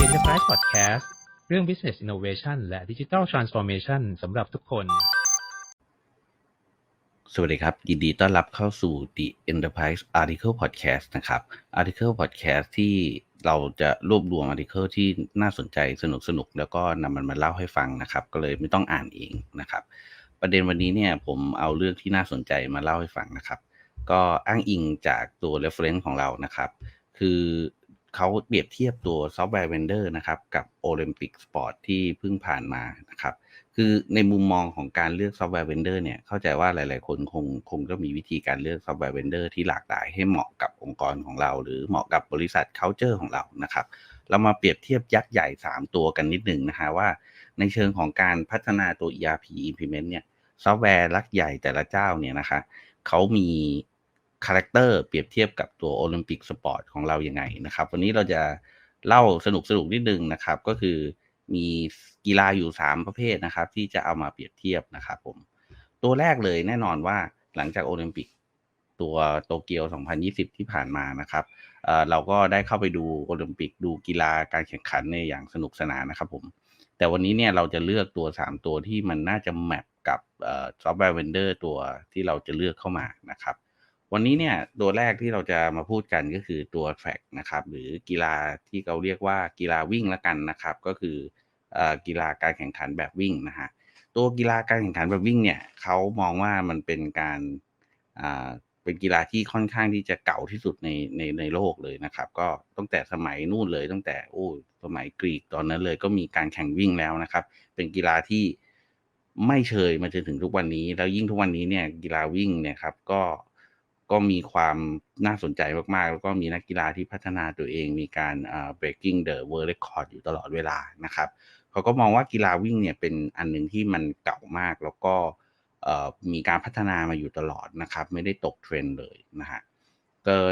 The Enterprise Podcast เรื่อง Business Innovation และ Digital Transformation สำหรับทุกคน สวัสดีครับ ยินดีต้อนรับเข้าสู่ The Enterprise Article Podcast นะครับ Article Podcast ที่เราจะรวบรวม Article ที่น่าสนใจสนุกสนุกแล้วก็นำมันมาเล่าให้ฟังนะครับ ก็เลยไม่ต้องอ่านเองนะครับ ประเด็นวันนี้เนี่ยผมเอาเรื่องที่น่าสนใจมาเล่าให้ฟังนะครับ ก็อ้างอิงจากตัว reference ของเรานะครับ คือ เขาเปรียบเทียบตัวซอฟต์แวร์เวนเดอร์นะครับ กับโอลิมปิกสปอร์ตที่เพิ่งผ่านมานะครับ คือในมุมมองของการเลือกซอฟต์แวร์เวนเดอร์เนี่ยเข้าใจว่าหลาย ๆ คนคงคงก็มีวิธีการเลือกซอฟต์แวร์เวนเดอร์ที่หลากหลายให้เหมาะกับองค์กรของเรา หรือเหมาะกับบริษัท culture ของเรานะครับ เรามาเปรียบเทียบยักษ์ใหญ่ 3 ตัวกันนิดหนึ่งนะฮะว่า ในเชิงของการพัฒนาตัว ERP implement เนี่ยซอฟต์แวร์ลักใหญ่แต่ละเจ้าเนี่ยนะคะเขามี คาแรคเตอร์เปรียบเทียบกับตัวโอลิมปิกสปอร์ตของเรายังไงนะครับ วันนี้เราจะเล่าสนุกสนุกนิดนึงนะครับ ก็คือมีกีฬาอยู่ 3 ประเภทนะครับ ที่จะเอามาเปรียบเทียบนะครับผมตัวแรกเลยแน่นอนว่าหลังจากโอลิมปิกตัวโตเกียว 2020 ที่ผ่านมานะครับเเราก็ได้เข้าไปดูโอลิมปิกดูกีฬาการแข่งขันในอย่างสนุกสนานนะครับผมแต่วันนี้เนี่ยเราจะเลือกตัว 3 ตัวที่มันน่าจะแมปกับซอฟต์แวร์เวนเดอร์ตัวที่เราจะเลือกเข้ามานะครับ วันนี้เนี่ยตัวแรกที่เราจะมาพูดกันก็คือตัวแฟกนะครับหรือกีฬาที่เขาเรียกว่ากีฬาวิ่งละกันนะครับ ก็คืออกีฬาการแข่งขันแบบวิ่งนะฮะตัวกีฬาการแข่งขันแบบวิ่งเนี่ยเขามองว่ามันเป็นการเป็นกีฬาที่ค่อนข้างที่จะเก่าที่สุดในในในโลกเลยนะครับ ก็ตั้งแต่สมัยนู่นเลยตั้งแต่โอ้สมัยกรีกตอนนั้นเลยก็มีการแข่งวิ่งแล้วนะครับ เป็นกีฬาที่ไม่เชยมาจนถึงทุกวันนี้ แล้วยิ่งทุกวันนี้เนี่ยกีฬาวิ่งเนี่ยครับก็ ก็มีความน่าสนใจมาก ๆ แล้วก็มีนักกีฬาที่พัฒนาตัวเองมีการ breaking the world record อยู่ตลอดเวลานะครับเขาก็มองว่ากีฬาวิ่งเนี่ยเป็นอันหนึ่งที่มันเก่ามากแล้วก็มีการพัฒนามาอยู่ตลอดนะครับ ไม่ได้ตกเทรนด์เลยนะฮะ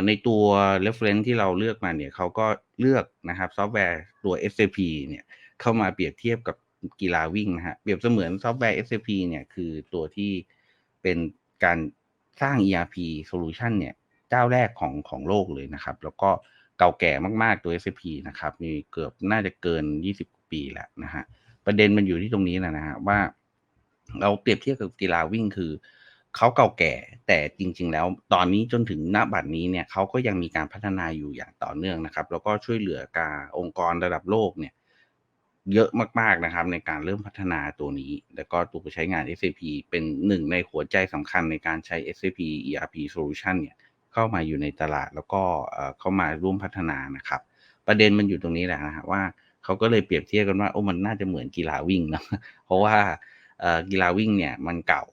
ในตัว reference ที่เราเลือกมาเนี่ยเขาก็เลือกนะครับซอฟต์แวร์ตัว SAP เนี่ยเข้ามาเปรียบเทียบกับกีฬาวิ่งนะฮะเปรียบเสมือนซอฟต์แวร์ SAP เนี่ยคือตัวที่เป็นการ สร้าง ERP solution เนี่ยเจ้าแรกของของโลกเลยนะครับ แล้วก็เก่าแก่มากๆตัว SAP นะครับ มีเกือบน่าจะเกิน 20 ปีแล้วนะฮะประเด็นมันอยู่ที่ตรงนี้แหละนะฮะว่า เราเปรียบเทียบกับกีฬาวิ่งคือเขาเก่าแก่แต่จริง ๆ แล้วตอนนี้จนถึงณบัดนี้เนี่ยเขาก็ยังมีการพัฒนาอยู่อย่างต่อเนื่องนะครับ แล้วก็ช่วยเหลือการองค์กรระดับโลกเนี่ย เยอะมากๆนะครับ ในการเริ่มพัฒนาตัวนี้ แล้วก็ตัวใช้งาน SAP เป็นหนึ่งในหัวใจสำคัญในการใช้ SAP ERP Solution เนี่ยเข้ามาอยู่ในตลาดแล้วก็เข้ามาร่วมพัฒนานะครับ ประเด็นมันอยู่ตรงนี้แหละนะฮะว่าเขาก็เลยเปรียบเทียบกันว่าโอ้มันน่าจะเหมือนกีฬาวิ่งนะเพราะว่ากีฬาวิ่งเนี่ยมันเก่า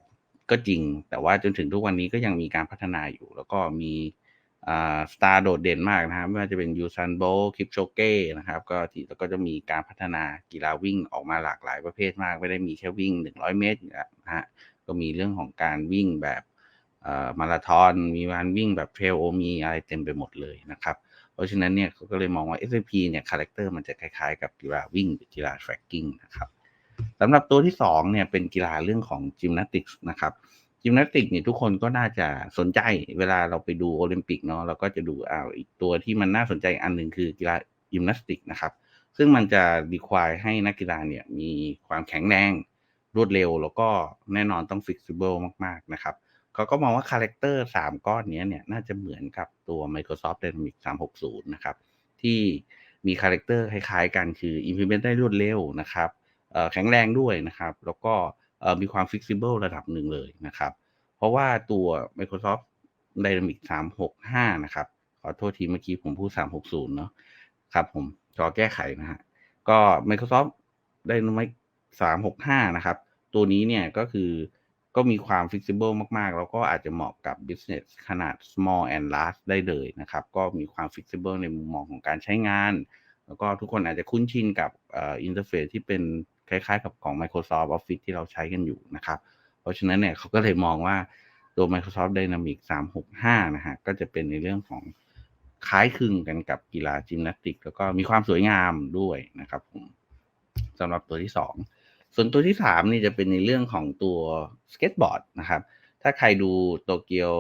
ก็จริง แต่ว่าจนถึงทุกวันนี้ก็ยังมีการพัฒนาอยู่ แล้วก็มี สตาร์โดดเด่นมากนะครับไม่ว่าจะเป็นยูซันโบคลิปโชเก้นะครับ ก็ที่แล้วก็จะมีการพัฒนากีฬาวิ่งออกมาหลากหลายประเภทมาก ไม่ได้มีแค่วิ่ง 100 เมตรอยเงี้ยนะฮะก็มีเรื่องของการวิ่งแบบมาราธอนมีการวิ่งแบบเทรลมีอะไรเต็มไปหมดเลยนะครับ เพราะฉะนั้นเนี่ยเขาก็เลยมองว่า SAP เนี่ยคาแรคเตอร์มันจะคล้ายๆ กับกีฬาวิ่งหรือกีฬา tracking นะครับสำหรับตัวที่2เนี่ยเป็นกีฬาเรื่องของ gymnastics นะครับ gymnastics เนี่ยทุกคนก็น่าจะสนใจเวลาเราไปดูโอลิมปิกเนาะเราก็จะดูอ้าวอีกตัวที่มันน่าสนใจอันหนึ่งคือกีฬา gymnastics นะครับ ซึ่งมันจะ require ให้นักกีฬาเนี่ยมีความแข็งแรง รวดเร็ว แล้วก็แน่นอนต้อง flexible มาก ๆ นะครับเขาก็มองว่าคาแรคเตอร์3ก้อนนี้เนี่ยน่าจะเหมือนกับตัว Microsoft Dynamics 360 นะครับ ที่มีคาแรคเตอร์คล้าย ๆ กันคือ implement ได้รวดเร็วนะครับแข็งแรงด้วยนะครับ แล้วก็ มีความ flexible ระดับหนึ่งเลยนะครับ เพราะว่าตัว Microsoft Dynamics 365 นะครับ ขอโทษทีเมื่อกี้ผมพูด 360 เนาะครับผมขอแก้ไขนะฮะ ก็ Microsoft Dynamics 365 นะครับ ตัวนี้เนี่ยก็คือก็มีความ flexible มาก ๆ แล้วก็อาจจะเหมาะกับ business ขนาด small and large ได้เลยนะครับ ก็มีความ flexible ในมุมมองของการใช้งาน แล้วก็ทุกคนอาจจะคุ้นชินกับอ่ออินเทอร์เฟซที่เป็น คล้ายๆ กับของ Microsoft Office ที่เราใช้กันอยู่นะครับ เพราะฉะนั้นเนี่ยเขาก็เลยมองว่าตัว Microsoft Dynamics 365 นะฮะก็จะเป็นในเรื่องของคล้ายคลึงกันกับกีฬาจิมนาสติก แล้วก็มีความสวยงามด้วยนะครับผมสำหรับตัวที่ 2 ส่วนตัวที่ 3 นี่จะเป็นในเรื่องของตัวสเก็ตบอร์ดนะครับ ถ้าใครดูโตเกียว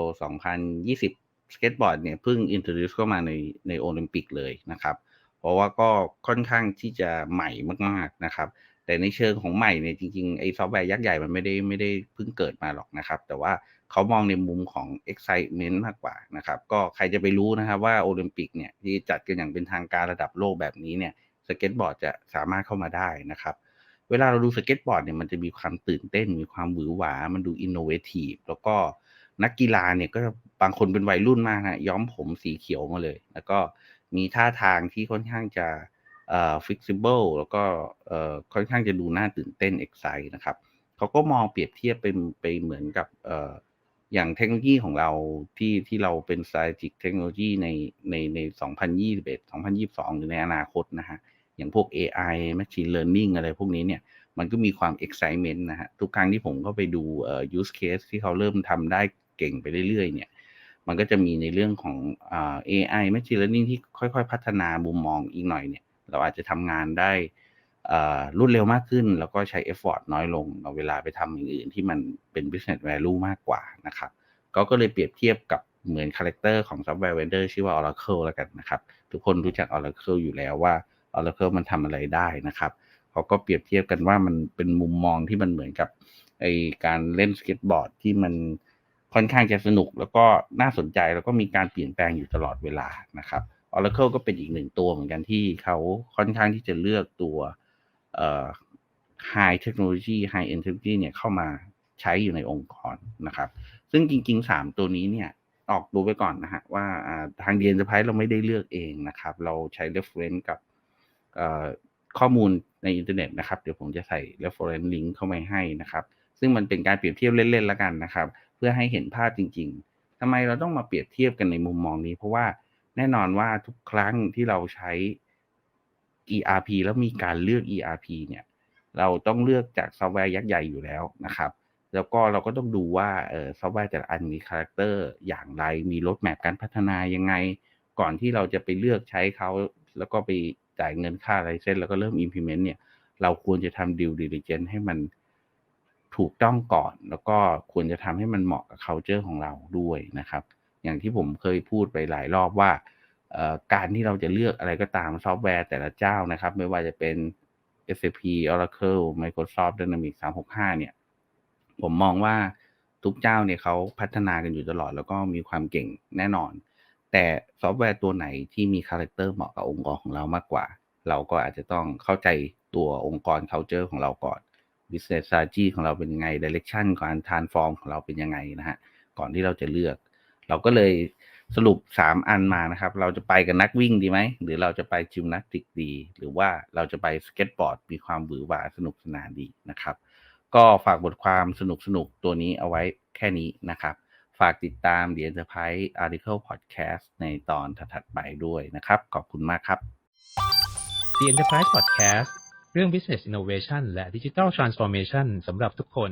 2020 สเก็ตบอร์ดเนี่ยเพิ่งอินโทรดิวเข้ามาในในโอลิมปิกเลยนะครับ เพราะว่าก็ค่อนข้างที่จะใหม่มากๆนะครับ แต่ในเชิงของใหม่เนี่ยจริงๆไอ้ซอฟต์แวร์ยักษ์ใหญ่มันไม่ได้ไม่ได้เพิ่งเกิดมาหรอกนะครับ แต่ว่าเขามองในมุมของ excitement มากกว่านะครับ ก็ใครจะไปรู้นะครับว่าโอลิมปิกเนี่ยที่จัดกันอย่างเป็นทางการระดับโลกแบบนี้เนี่ยสเก็ตบอร์ดจะสามารถเข้ามาได้นะครับเวลาเราดูสเก็ตบอร์ดเนี่ยมันจะมีความตื่นเต้น มีความหวือหวา มันดูอินโนเวทีฟแล้วก็นักกีฬาเนี่ยก็บางคนเป็นวัยรุ่นมากนะย้อมผมสีเขียวมาเลย แล้วก็มีท่าทางที่ค่อนข้างจะ เอ่อ flexible แล้วก็เอ่อค่อนข้างจะดูน่าตื่นเต้น excite นะครับเขาก็มองเปรียบเทียบเป็นไปเหมือนกับเอ่ออย่างเทคโนโลยีของเราที่ที่เราเป็น strategic เทคโนโลยีในในใน 2021 2022 หรือในอนาคตนะฮะ อย่างพวก AI Machine Learning อะไรพวกนี้เนี่ย มันก็มีความ excitement นะฮะ ทุกครั้งที่ผมก็ไปดูเอ่อ use case ที่เขาเริ่มทำได้เก่งไปเรื่อยๆ เนี่ย มันก็จะมีในเรื่องของอ่า AI Machine Learning ที่ค่อยๆ พัฒนามุมมองอีกหน่อยเนี่ย เราอาจจะทำงานได้รวดเร็วมากขึ้น แล้วก็ใช้ effort น้อยลงเอาเวลาไปทำอย่างอื่นที่มันเป็น business value มากกว่านะครับก็ก็เลยเปรียบเทียบกับเหมือนคาแรคเตอร์ของ software vendor ชื่อว่า Oracle แล้วกันนะครับ ทุกคนรู้จัก Oracle อยู่แล้วว่า Oracle มันทำอะไรได้นะครับเขาก็เปรียบเทียบกันว่ามันเป็นมุมมองที่มันเหมือนกับไอการเล่นสเก็ตบอร์ดที่มันค่อนข้างจะสนุกแล้วก็น่าสนใจแล้วก็มีการเปลี่ยนแปลงอยู่ตลอดเวลานะครับ Oracle ก็เป็นอีกหนึ่งตัวเหมือนกันที่เขาค่อนข้างที่จะเลือกตัวเอ่อ high technology high end technology เนี่ยเข้ามาใช้อยู่ในองค์กรนะครับ ซึ่งจริง ๆ 3 ตัวนี้เนี่ยออกดูไปก่อนนะฮะว่าอ่าทาง d n ไพเราไม่ได้เลือกเองนะครับ เราใช้ reference กับข้อมูลในอินเทอร์เน็ตนะครับ เดี๋ยวผมจะใส่ reference link เข้ามาให้นะครับ ซึ่งมันเป็นการเปรียบเทียบเล่นๆแล้วกันนะครับ เพื่อให้เห็นภาพจริง ๆทำไมเราต้องมาเปรียบเทียบกันในมุมมองนี้ เพราะว่า แน่นอนว่าทุกครั้งที่เราใช้ ERP แล้วมีการเลือก ERP เนี่ย เราต้องเลือกจากซอฟต์แวร์ยักษ์ใหญ่อยู่แล้วนะครับ แล้วก็เราก็ต้องดูว่าเออซอฟต์แวร์แต่ละอันมีคาแรคเตอร์อย่างไร มีรถแมพการพัฒนายังไง ก่อนที่เราจะไปเลือกใช้เขา แล้วก็ไปจ่ายเงินค่าไรเส้นแล้วก็เริ่ม implement เนี่ย เราควรจะทำ due diligence ให้มันถูกต้องก่อน แล้วก็ควรจะทำให้มันเหมาะกับ culture ของเราด้วยนะครับ อย่างที่ผมเคยพูดไปหลายรอบว่าการที่เราจะเลือกอะไรก็ตามซอฟต์แวร์แต่ละเจ้านะครับ ไม่ว่าจะเป็น SAP Oracle Microsoft Dynamics 365 เนี่ย ผมมองว่าทุกเจ้าเนี่ยเขาพัฒนากันอยู่ตลอดแล้วก็มีความเก่งแน่นอน แต่ซอฟต์แวร์ตัวไหนที่มีคาแรคเตอร์เหมาะกับองค์กรของเรามากกว่า เราก็อาจจะต้องเข้าใจตัวองค์กร culture ของเราก่อน business strategy ของเราเป็นยังไง direction การ transform ของเราเป็นยังไงนะฮะ ก่อนที่เราจะเลือก เราก็เลยสรุป3อันมานะครับ เราจะไปกับนักวิ่งดีไหม หรือเราจะไปจิมนาสติกดี หรือว่าเราจะไปสเก็ตบอร์ด มีความหวือหวาสนุกสนานดีนะครับ ก็ฝากบทความสนุกสนุกๆตัวนี้เอาไว้แค่นี้นะครับ ฝากติดตาม The Enterprise Article Podcast ในตอนถัดไปด้วยนะครับ ขอบคุณมากครับ The Enterprise Podcast เรื่อง Business Innovation และ Digital Transformation สำหรับทุกคน